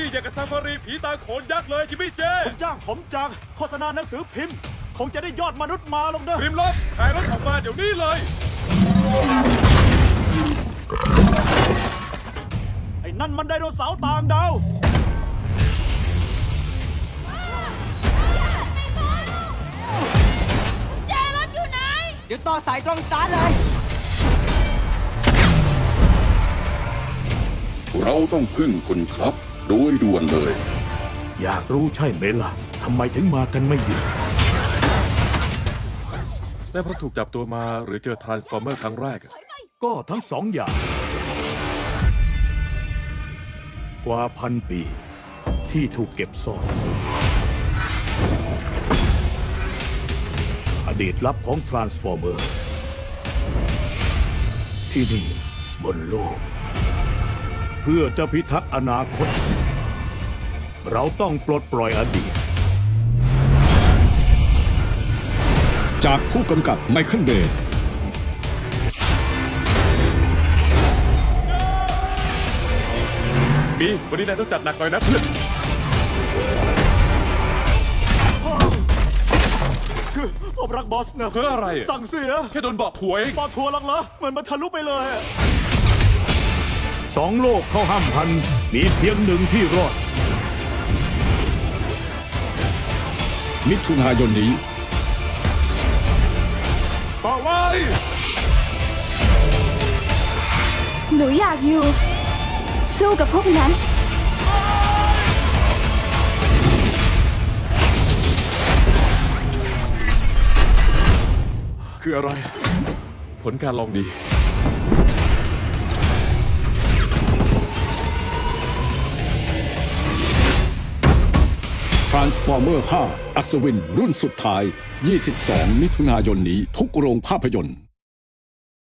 นี่อย่างกับซาฟารีผีตาโขนยักษ์เลยจิมมี่เจคุณจ้างผมจากโฆษณาหนังสือพิมพ์ คงจะได้ยอดมนุษย์มาลงเด้อริมลบขายรถออกมาเดี๋ยวนี้เลย ไอ้นั่นมันไดโนเสาร์ต่างดาว แจรถอยู่ไหน เดี๋ยวต่อสายตรงสตาร์ทเลย เราต้องพึ่งคุณครับ โดยด่วนเลย อยากรู้ใช่ไหมล่ะทำไมถึงมากันไม่หยุดแล้วเพราะถูกจับตัวมาหรือเจอทรานส์ฟอร์เมอร์ครั้งแรกอะก็ทั้งสองอย่าง กว่าพันปี ที่ถูกเก็บซ่อน อดีตลับของทรานส์ฟอร์เมอร์ที่นี่บนโลก เพื่อจะพิทักษ์อนาคต เราต้องปลดปล่อยอดีต จากผู้กำกับไมเคิลเบย์บีวันนี้นายต้องจัดหนักหน่อยนะเพื่อนคือผมรักบอสนะเพื่ออะไรอะสั่งเสียแค่โดนเบาะถั่วเองปอทัวร์ลังเหรอเหมือนมันทะลุไปเลยอะสองโลกเข้าห้ามพัน มีเพียงหนึ่งที่รอด มิถุนายนนี้ ต่อไว้หนูอยากอยู่ สู้กับพวกนั้น คืออะไร ผลการลองดี Transformer 5 อัศวินรุ่นสุดท้าย 22 มิถุนายนนี้ทุกโรงภาพยนตร์